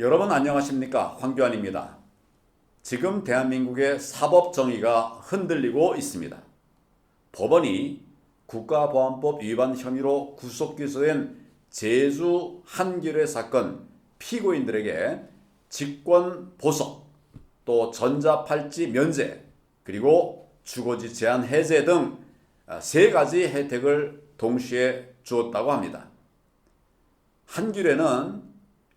여러분 안녕하십니까 황교안입니다. 지금 대한민국의 사법 정의가 흔들리고 있습니다. 법원이 국가보안법 위반 혐의로 구속 기소된 제주 한길의 사건 피고인들에게 직권 보석, 또 전자팔찌 면제, 그리고 주거지 제한 해제 등 세 가지 혜택을 동시에 주었다고 합니다. 한길에는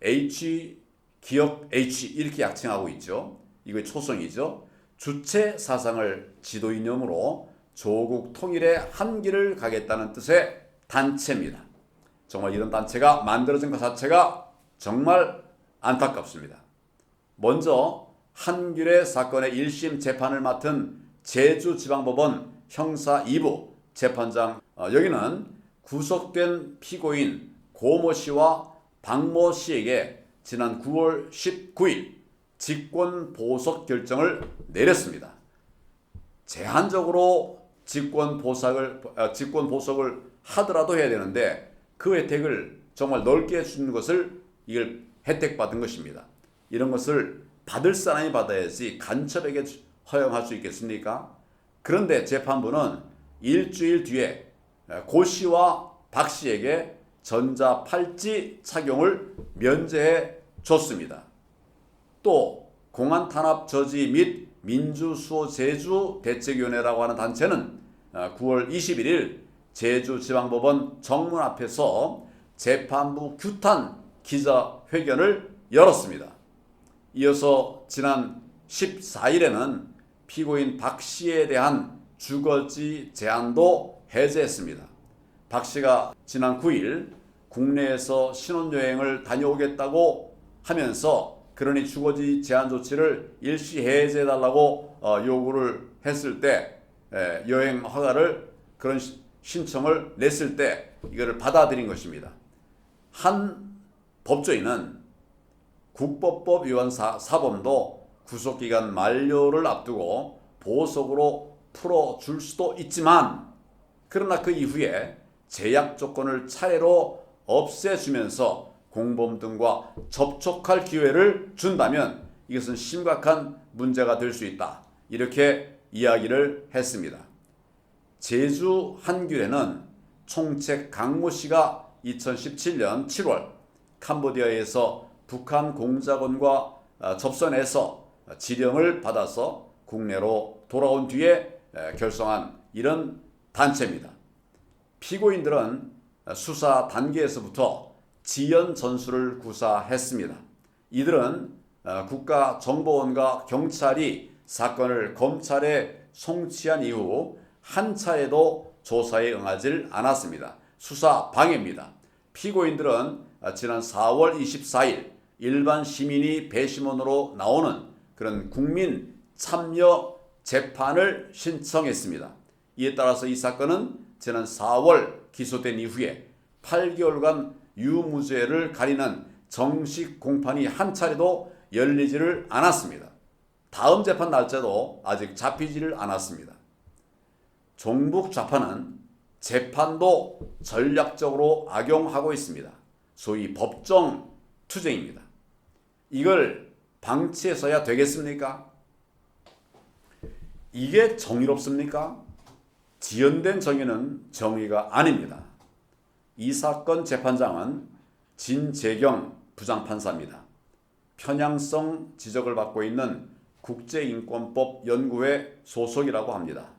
H 기억 H 이렇게 약칭하고 있죠. 이거 초성이죠. 주체 사상을 지도 이념으로 조국 통일의 한길을 가겠다는 뜻의 단체입니다. 정말 이런 단체가 만들어진 것 자체가 정말 안타깝습니다. 먼저 한길의 사건의 1심 재판을 맡은 제주지방법원 형사 2부 재판장 어, 여기는 구속된 피고인 고모 씨와 박모 씨에게 지난 9월 19일 직권 보석 결정을 내렸습니다. 제한적으로 직권 보석을 어, 직권 보석을 하더라도 해야 되는데 그 혜택을 정말 넓게 주는 것을 이걸 혜택 받은 것입니다. 이런 것을 받을 사람이 받아야지 간첩에게 허용할 수 있겠습니까? 그런데 재판부는 일주일 뒤에 고 씨와 박 씨에게 전자 팔찌 착용을 면제해 줬습니다. 또 공안 탄압 저지 및 민주수호 제주 대책위원회라고 하는 단체는 9월 21일 제주지방법원 정문 앞에서 재판부 규탄 기자회견을 열었습니다. 이어서 지난 14일에는 피고인 박 씨에 대한 주거지 제한도 해제했습니다. 박 씨가 지난 9일 국내에서 신혼여행을 다녀오겠다고 하면서 그러니 주거지 제한 조치를 일시 해제해달라고 어, 요구를 했을 때 여행 허가를 그런 신청을 냈을 때 이거를 받아들인 것입니다. 한 법조인은 국법법 위반 사, 사범도 구속기간 만료를 앞두고 보석으로 풀어줄 수도 있지만 그러나 그 이후에 제약 조건을 차례로 없애주면서 공범 등과 접촉할 기회를 준다면 이것은 심각한 문제가 될 수 있다. 이렇게 이야기를 했습니다. 제주 한귤에는 총책 강모 씨가 2017년 7월 캄보디아에서 북한 공작원과 접선해서 지령을 받아서 국내로 돌아온 뒤에 결성한 이런 단체입니다. 피고인들은 수사 단계에서부터 지연 전술을 구사했습니다. 이들은 국가정보원과 경찰이 사건을 검찰에 송치한 이후 한 차례도 조사에 응하지 않았습니다. 수사 방해입니다. 피고인들은 지난 4월 24일 일반 시민이 배심원으로 나오는 그런 국민 참여 재판을 신청했습니다. 이에 따라서 이 사건은 지난 4월 기소된 이후에 8개월간 유무죄를 가리는 정식 공판이 한 차례도 열리지를 않았습니다. 다음 재판 날짜도 아직 잡히지를 않았습니다. 종북 좌파는 재판도 전략적으로 악용하고 있습니다. 소위 법정 투쟁입니다. 이걸 방치해서야 되겠습니까? 이게 정의롭습니까? 지연된 정의는 정의가 아닙니다. 이 사건 재판장은 진재경 부장판사입니다. 편향성 지적을 받고 있는 국제인권법 연구회 소속이라고 합니다.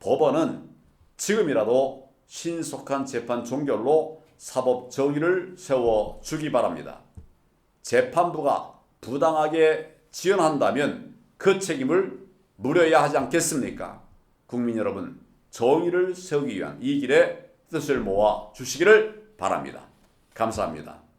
법원은 지금이라도 신속한 재판 종결로 사법 정의를 세워 주기 바랍니다. 재판부가 부당하게 지연한다면 그 책임을 물어야 하지 않겠습니까? 국민 여러분, 정의를 세우기 위한 이 길에 뜻을 모아 주시기를 바랍니다. 감사합니다.